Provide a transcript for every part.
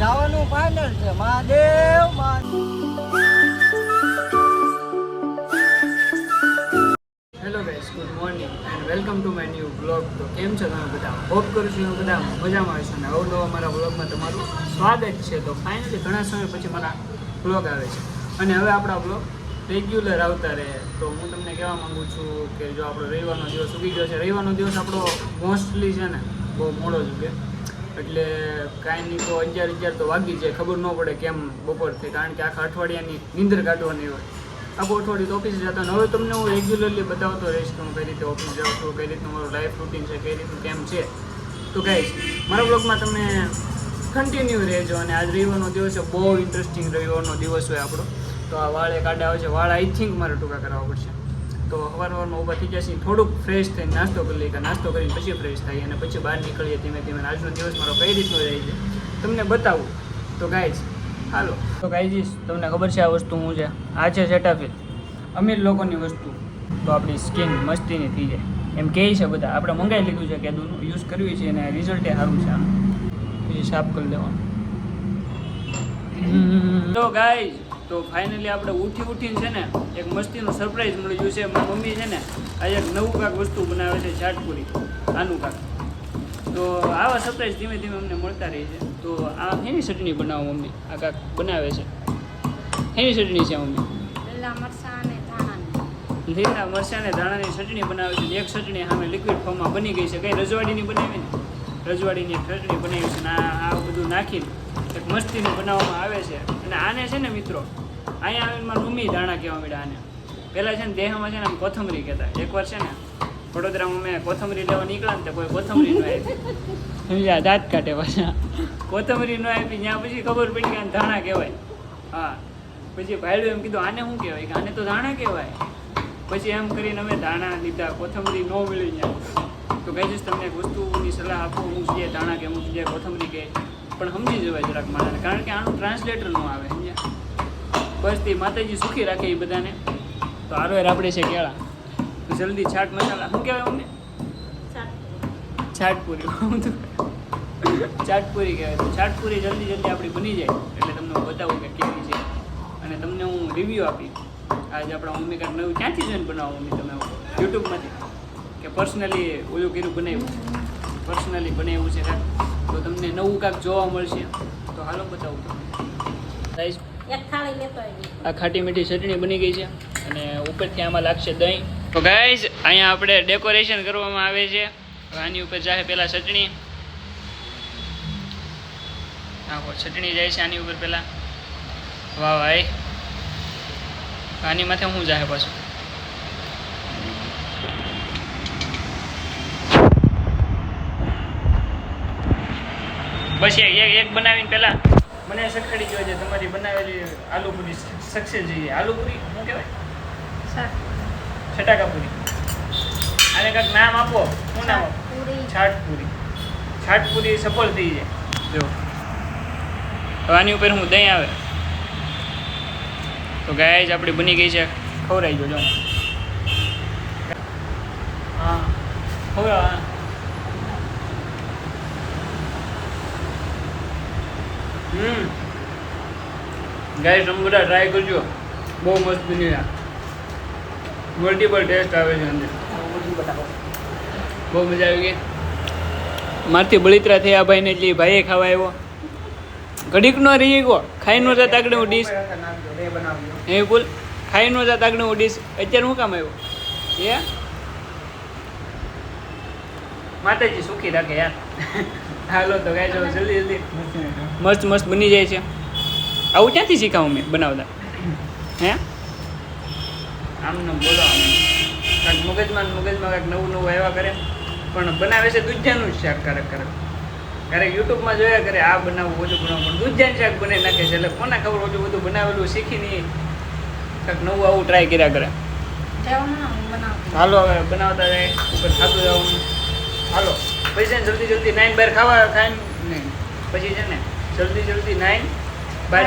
જવાનું ફાઇનલ છે. Mahadev hello guys good morning and welcome to my new blog તો કેમ છો તમે બધા? હોપ કરું છું બધા મજામાં હશો અને અવનવા મારા બ્લોગમાં તમારું સ્વાગત છે. તો ફાઇનલી ઘણા સમય પછી મારા બ્લોગ આવે છે. અને હવે આપણા બ્લોગ રેગ્યુલર આવતા રહે. તો હું તમને કહેવા માંગુ છું કે જો આપણો રવિવારનો દિવસ ઉગી ગયો છે. રવિવારનો દિવસ આપણો મોસ્ટલી છે ને, બહુ મોડો જ એટલે કાંઈ નહીં તો અગિયાર અગિયાર તો વાગી જાય. ખબર ન પડે કેમ બપોરથી, કારણ કે આખા અઠવાડિયાની નીંદર કાઢવાની હોય. આખું અઠવાડિયું તો ઓફિસે જતા હવે તમને હું રેગ્યુલરલી બતાવતો રહીશ કે હું કઈ રીતે ઓફિસ જાઉં છું, કઈ રીતનું મારું લાઈફ રૂટીન છે, કઈ રીતનું કેમ છે. તો ગાઈશ મારા બ્લોગમાં તમે કન્ટિન્યુ રહેજો અને આજ રવિવારનો દિવસ છે, બહુ ઇન્ટરેસ્ટિંગ રવિવારનો દિવસ હોય આપણો. તો આ વાળ એક આડા આવે છે. વાળ આઈ થિંક મારે ટૂંકા કરાવવા પડશે. તો સવાર સવારમાં ઊભા થઈ જશે થોડુંક ફ્રેશ થઈને નાસ્તો કરી લઈએ કે નાસ્તો કરીને પછી ફ્રેશ થાય અને પછી બહાર નીકળીએ ધીમે ધીમે. આજનો દિવસ મારો કઈ રીતનો રહે છે તમને બતાવું. તો ગાઈશ હાલો. તો ગાઈજીસ તમને ખબર છે આ વસ્તુ શું છે? આ છે સેટાફિલ અમીર લોકોની વસ્તુ. તો આપણી સ્કિન મસ્તીની થઈ જાય. એમ કહે છે બધા, આપણે મંગાવી લીધું છે કેદુનું યુઝ કર્યું છે અને રિઝલ્ટ એ સારું છે આનું પછી સાફ કરી લેવાનું. તો ગાઈઝ તો ફાઇનલી આપણે ઉઠી ઉઠીને છે ને એક મસ્તીનું સરપ્રાઈઝ મળી ગયું છે. મારી મમ્મી છે ને આ એક નવું કાંક વસ્તુ બનાવે છે ચાટપુરી આનું કાંક. તો આવા સરપ્રાઈઝ ધીમે ધીમે અમને મળતા રહે છે. તો આ એની ચટણી બનાવો મમ્મી. આ કાંક બનાવે છે. એની ચટણી છે મમ્મી. લીલા મરચાં અને ધાણાની. ચટણી બનાવે છે. એક ચટણી સામે લિક્વિડ ફોર્મમાં બની ગઈ છે. કઈ રજવાડીની બનાવી ને? રજવાડીની એક બનાવી છે આ બધું નાખીને એક મસ્તીનું બનાવવામાં આવે છે. અને આને છે ને મિત્રો, અહીંયા આવીને મારી મમ્મી ધાણા કહેવા મળ્યા આને. પહેલાં છે ને દેહમાં છે ને આમ કોથમરી કહેતા. એકવાર છે ને વડોદરામાં મેં કોથમરી લેવા નીકળ્યા ને તો કોઈ કોથમરી ન આવી સમજ્યા? દાંત કાઢે પાછા. કોથમરી ન આપી, ત્યાં પછી ખબર પડી કે આને ધાણા કહેવાય. હા. પછી ભાઈડું એમ કીધું, આને શું કહેવાય? કે આને તો ધાણા કહેવાય. પછી એમ કરીને અમે ધાણા લીધા. કોથમરી ન મળી ત્યાં તો કહીશ તમને એક વસ્તુની સલાહ આપો હું જે ધાણા કે હું જે કોથમરી કે પણ સમજી જવાય જરાક માણસને. કારણ કે આનું ટ્રાન્સલેટર ન આવે, સમજ્યા? બસ તે માતાજી સુખી રાખે એ બધાને. તો આરો રાપડે છે કેળા. તો જલ્દી છાટ મસાલા, શું કહેવાય અમને? છાટપુરી. ચાટપુરી કહેવાય. તો છાટપુરી જલ્દી જલ્દી આપણી બની જાય. એટલે તમને હું બતાવું કે કેવી છે. અને તમને હું રિવ્યૂ આપી આજે આપણા મમ્મી કાંઈક નવું ક્યાંથી જોઈને બનાવો મમ્મી તમે યુટ્યુબમાંથી. કે પર્સનલી ઓલું કર્યું બનાવ્યું પર્સનલી બનાવ્યું છે કાંઈક. તો તમને નવું કાંઈક જોવા મળશે. તો હાલો બતાવું તમને. આ ખાટી મીઠી ચટણી બની ગઈ છે. અને ઉપરથી આમાં લાગશે દહીં. તો ગાઈઝ અહીંયા આપણે ડેકોરેશન કરવામાં આવે છે. આની ઉપર જાય પહેલાં ચટણી. આખો ચટણી જાય છે આની ઉપર પહેલાં વાહ ભાઈ આની માથે હું જાય પાછું. બસ એક એક બનાવીને પહેલાં મને શીખવાડી જોઈએ તમારી બનાવેલી આલુ પૂરી સક્સેસ જોઈએ આલુ પૂરી શું કહેવાય? શાક. છટાકા પૂરી આને કાંઈક નામ આપો શું નામ આપો? પૂરી છાટ પૂરી છાટ પૂરી સફળ થઈ જાય. જો. હવે આની ઉપર હું દહીં આવે. તો ગાય જ આપણી બની ગઈ છે. ખવડાવી જોજો હા, ખવડાવ, હા. હમ. ગાય તમે બધા ટ્રાય કરજો. બહુ મસ્ત બની આ મલ્ટિપલ ટેસ્ટ આવે છે અંદર. બહુ મજા આવી ગઈ. મારથી બળિતરા થયા ભાઈને એટલે ભાઈએ ખાવા આવ્યો. ઘડીક નો રહી ગયો. ખાઈ નો જાત આગળ હું ડીશ. એ બોલ. ખાઈ નો જાત આગળ હું ડીશ. અત્યારે હું કામ આવ્યો? એ માતાજી સુખી રાખે યાર. હાલો તો ગાય જો જલ્દી જલ્દી. મસ્ત મસ્ત બની જાય છે. આવું ક્યાંથી શીખાવું મેં બનાવતા? હે? આમ ને બોલો આમ. કાંઈક મગજમાં મગજમાં કાંઈક નવું નવું આવ્યા કરે. પણ બનાવે છે દૂધિયાનું જ શાક કારક ક્યારેક ક્યારેક યુટ્યુબમાં જોયા કરે આ બનાવવું બધું બનાવવું પણ દૂધિયાનું શાક બનાવી નાખે છે. એટલે કોને ખબર ઓછું બધું બનાવેલું શીખી નહીં કંઈક નવું આવું ટ્રાય કર્યા કરે. હાલો હવે બનાવતા જાય ઉપર ખાતું જવાનું. હાલો પછી છે ને જલ્દી જલ્દી નાઈન બાર ખાવા ખાઈને નહીં પછી છે ને જલ્દી જલ્દી નાઈન બહાર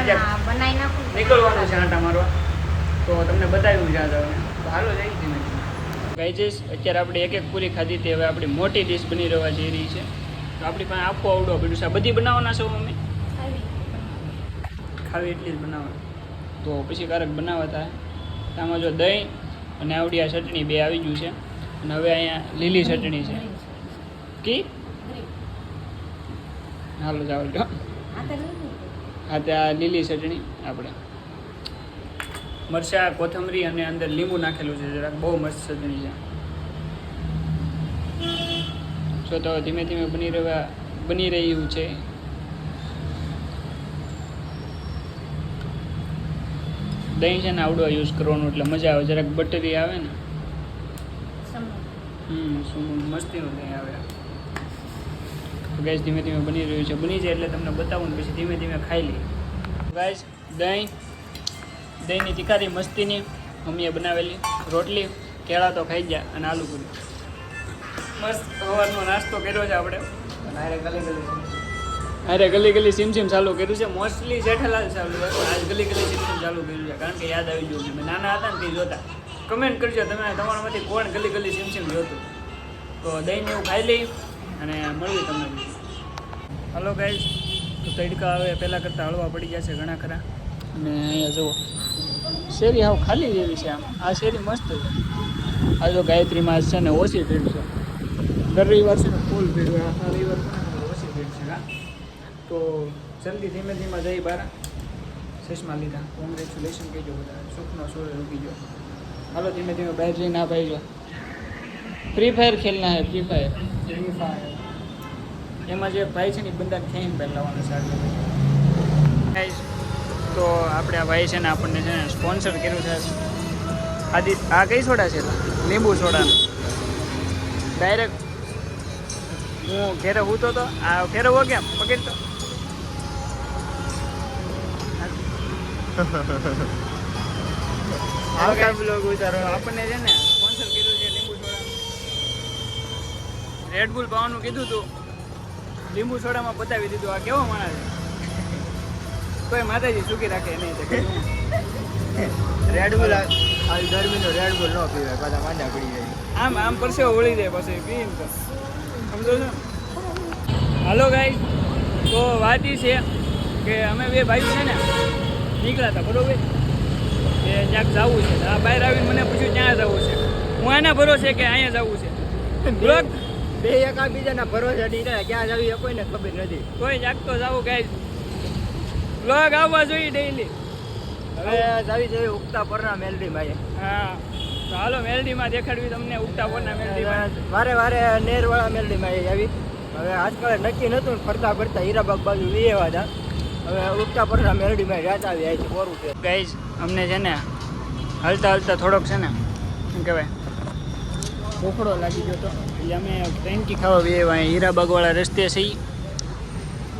નીકળવાનું છે આંટા મારવા. તો તમને બતાવ્યું છે જવાનું તો હાલો જઈ ધીમે ગાઈજીસ અત્યારે આપણે એક એક પૂરી ખાધી તે હવે આપણી મોટી ડીશ બની રહેવા જઈ રહી છે. તો આપણી પાસે આખું આવડો બધું છે. બધી બનાવવાના છો મમ્મી? ખાવી. એટલી જ બનાવે તો પછી ક્યારેક બનાવતા આમાં જો દહીં અને આવડી આ ચટણી બે આવી ગયું છે. અને હવે અહીંયા લીલી ચટણી છે. કી? હાલો જાવ જો. હા તે આ લીલી ચટણી આપણે. મરચાં કોથમરી અને અંદર લીંબુ નાખેલું છે જરાક. બહુ મસ્ત ચટણી છે. તો ધીમે ધીમે બની રહેવા બની રહ્યું છે. દહીં છે ને આવડો યુઝ કરવાનું એટલે મજા આવે. જરાક બટરી આવે ને. હમ શું મસ્તીનું દહીં આવે. તો ધીમે ધીમે બની રહ્યું છે. બની જાય એટલે તમને બતાવું પછી ધીમે ધીમે ખાઈ લઈએ. ગાઈસ દહીં દહીંની તીખારી મસ્તીની મમ્મીએ બનાવેલી રોટલી કેળા તો ખાઈ ગયા અને આલુ પૂરી. મસ્ત સવારનો નાસ્તો કર્યો છે આપણે. અને ગલી ગલી છે. અરે ગલી ગલી સિમ સિમ ચાલુ કર્યું છે. મોસ્ટલી જેઠાલાલ ચાલુ હોય પણ આજ ગલી ગલી સિમ સિમ ચાલુ કર્યું છે. કારણ કે યાદ આવી ગયું કે મેં નાના હતા ને તે જોતા. કમેન્ટ કરજો તમે તમારામાંથી કોણ ગલી ગલી સિમ સિમ જોતું. તો દહીં ને એવું ખાઈ લઈ અને મળ્યું તમને હલો ગાઈઝ તો તડકા હવે પહેલાં કરતાં હળવા પડી ગયા છે ઘણા ખરા. અને અહીંયા જુઓ. શેરી હાવ ખાલી જેવી છે આમ. આ શેરી મસ્ત છે. આ જો ગાયત્રી માસ છે ને ઓછી ભીડ છે. દર રવિવાર છે ને ફૂલ ભીડ હોય. આ રવિવાર ઓછી ભીડ છે હા. તો જલ્દી ધીમે ધીમે જઈ બાર. ચશ્મા લીધા. કોંગ્રેચ્યુલેશન કહેજો બધા. સુખનો સૂર્ય રૂકી ગયો હાલો ધીમે ધીમે બહાર જઈને આ ભાઈ જો. ફ્રી ફાયર ખેલના હે ફ્રી ફાયર ફ્રી ફાયર એમાં જે ભાઈ છે ને એ બંદા થઈને પહેલાં લાવવાના છે તો આપણે આ ભાઈ છે ને આપણને છે ને સ્પોન્સર કર્યું છે. આદિ આ કઈ સોડા છે? લીંબુ સોડા ડાયરેક્ટ હું ઘેરે હૂતો તો આ ઘેરે હો કેમ? પકડતો આવતા બ્લોગ ઉતારો આપણને છે ને સ્પોન્સર કર્યું છે લીંબુ સોડા. રેડ બુલ પાવાનું કીધું તું. લીંબુ સોડામાં બતાવી દીધું. આ કેવો માણસ કોઈ માતાજી સુખી રાખે નહીં તો કઈ નહીં. રેડ બુલ આવી ગરમીનો રેડ બુલ ન પીવાય પાછા માંડા પડી જાય. આમ આમ પરસેવો વળી જાય પછી પીને તો. સમજો છો હાલો ગાઈ તો વાત એ છે કે અમે બે ભાઈઓ છે ને નીકળ્યા હતા બરોબર? કે ક્યાંક જવું છે. આ બહાર આવીને મને પૂછ્યું ક્યાં જવું છે? હું એના ભરોસે કે અહીંયા જવું છે? બ્લોગ બે એકાબીજાના ભરોસે નીકળ્યા ક્યાં જવી એ કોઈને ખબર નથી. કોઈ જાગતો જવું ગાઈ બ્લોગ આવવા જોઈએ ડેઈલી હવે જાવી જોઈએ ઉગતા પરના મેલડી ભાઈ હા. તો હાલો મેલડીમાં દેખાડવી તમને ઉગતા પોના મેલડીમાં. વારે વારે નેરવાળા મેલડીમાં મેલડી આવી. હવે આજકાલ નક્કી નતું ફરતા ફરતા હીરાબાગ બાજુ વિયેવા હતા. હવે ઉગતા પરના મેલડીમાં રાત આવી આવી છે બોરું છે ગાઈઝ અમને છે ને હલતા હલતા થોડોક છે ને શું કહેવાય? ઉખડો લાગી ગયો તો એટલે અમે ટ્રેન્કી ખાવા અહીં હીરાબાગવાળા રસ્તે છીએ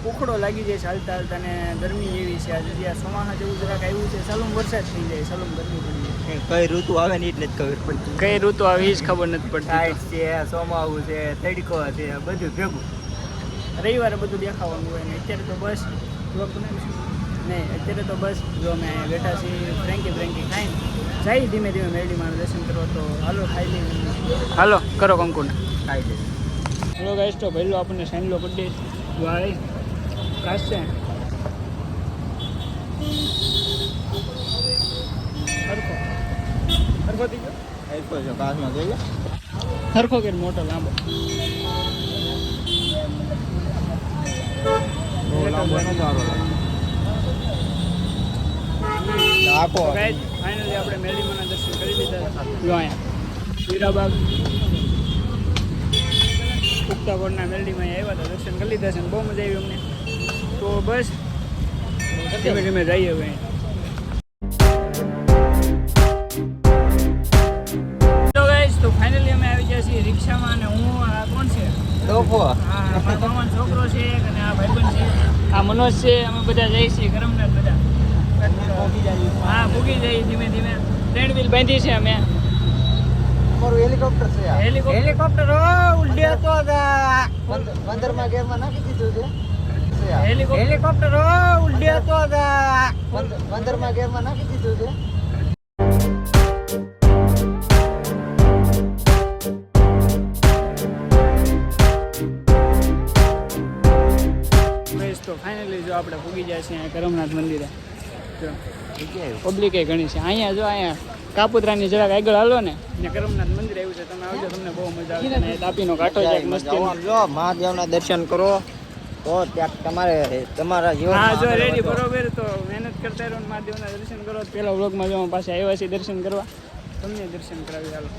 ઉખડો લાગી જાય છે હાલતા હાલતા અને ગરમી એવી છે. આજે જ્યાં ચોમાસા જેવું જરાક આવ્યું છે સલમ વરસાદ થઈ જાય સલમ ગરમી પડી જાય. કઈ ઋતુ આવે ને એટલે જ ખબર પડતી. કઈ ઋતુ આવી જ ખબર નથી પડતી ટાઈટ છે સોમાવું છે તડકો છે બધું ભેગું. રવિવારે બધું દેખાવાનું હોય ને અત્યારે તો બસ બનાવીશું નહીં અત્યારે તો બસ જો અમે બેઠા છીએ ફ્રેન્કી ફ્રેન્કી ખાઈને. જાય ધીમે ધીમે મેરડીમાં દર્શન કરો તો હાલો ખાઈ લઈએ. હાલો કરો કંકુને ખાઈ છે હેલો ગાઈસ તો પહેલો આપણને સાંજલો દે વાળી કાશ છે સરખો હરખો થઈ ગયો આપ્યો છે કાચમાં જોઈએ હરખો કે મોટો લાંબો ફાઇનલી આપણે મેરડીમાંના દર્શન કરી લીધા. જો અહીંયા. હીરાબાગ. ઉગતા મેરડીમાં અહીંયા આવ્યા હતા દર્શન કરી લીધા છે અને બહુ મજા આવી અમને. તો બસ. ધીમે ધીમે જઈએ હવે. તો ફાઇનલી અમે આવી ગયા છીએ રિક્ષામાં અને હું આ કોણ છે? ડોફો. હા મારા મામાનો છોકરો છે અને આ ભાઈબંધ છે. આ મનોજ છે અમે બધા જઈએ છીએ ગરમનાથ બધા. હા ભૂગી જઈએ ધીમે ધીમે. ત્રણ વ્હીલ બાંધી છે અમે. અમારું હેલિકોપ્ટર છે. હેલિકોપ્ટર? હેલિકોપ્ટર ઉડે તો પંદરમાં ગેરમાં નાખી દીધું છે. હેલિકોપ્ટર? હેલિકોપ્ટર ઓ ઉડે તો પંદરમાં ગેરમાં નાખી દીધું છે. તો ફાઇનલી જો આપણે ભૂગી જાય છે કરમનાથ મંદિરે. પબ્લિક એ ઘણી છે. અહીંયા જો અહીંયા કાપુતરાની જરાક આગળ હાલો ને. કરમનાથ મંદિર આવ્યું છે. તમે આવજો તમને બહુ મજા આવશે. તાપીનો ઘાટો છે મસ્તી જો મહાદેવના દર્શન કરો. તો ત્યાં તમારે તમારા જીવન હા જો રેડી બરોબર. તો મહેનત કરતા રહો મહાદેવના દર્શન કરો. પેલા વ્લોગમાં જો પાછા આવ્યા છે દર્શન કરવા. તમને દર્શન કરાવી હાલો.